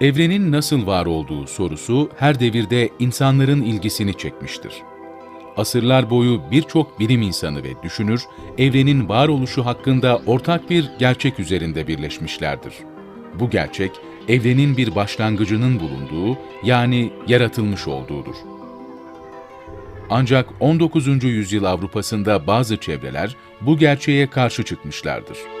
Evrenin nasıl var olduğu sorusu her devirde insanların ilgisini çekmiştir. Asırlar boyu birçok bilim insanı ve düşünür, evrenin varoluşu hakkında ortak bir gerçek üzerinde birleşmişlerdir. Bu gerçek, evrenin bir başlangıcının bulunduğu, yani yaratılmış olduğudur. Ancak 19. yüzyıl Avrupa'sında bazı çevreler bu gerçeğe karşı çıkmışlardır.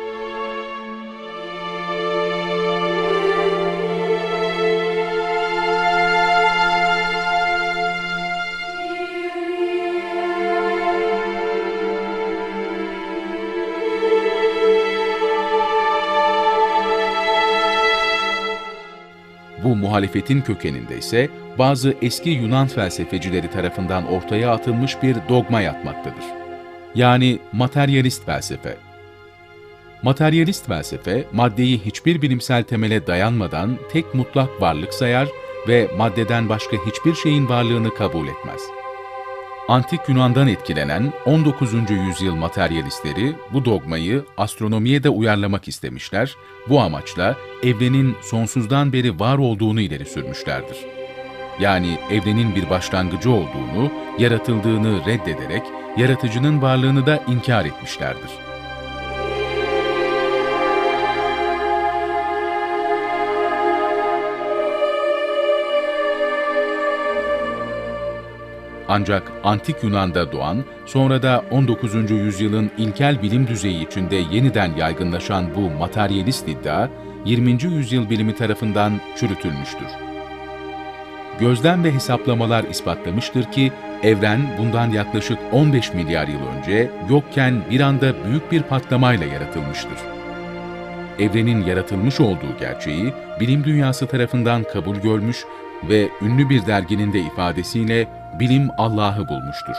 Muhalefetin kökeninde ise bazı eski Yunan felsefecileri tarafından ortaya atılmış bir dogma yatmaktadır. Yani materyalist felsefe. Materyalist felsefe, maddeyi hiçbir bilimsel temele dayanmadan tek mutlak varlık sayar ve maddeden başka hiçbir şeyin varlığını kabul etmez. Antik Yunan'dan etkilenen 19. yüzyıl materyalistleri bu dogmayı astronomiye de uyarlamak istemişler, bu amaçla evrenin sonsuzdan beri var olduğunu ileri sürmüşlerdir. Yani evrenin bir başlangıcı olduğunu, yaratıldığını reddederek yaratıcının varlığını da inkar etmişlerdir. Ancak Antik Yunan'da doğan, sonra da 19. yüzyılın ilkel bilim düzeyi içinde yeniden yaygınlaşan bu materyalist iddia, 20. yüzyıl bilimi tarafından çürütülmüştür. Gözlem ve hesaplamalar ispatlamıştır ki, evren bundan yaklaşık 15 milyar yıl önce yokken bir anda büyük bir patlamayla yaratılmıştır. Evrenin yaratılmış olduğu gerçeği bilim dünyası tarafından kabul görmüş ve ünlü bir derginin de ifadesiyle bilim Allah'ı bulmuştur.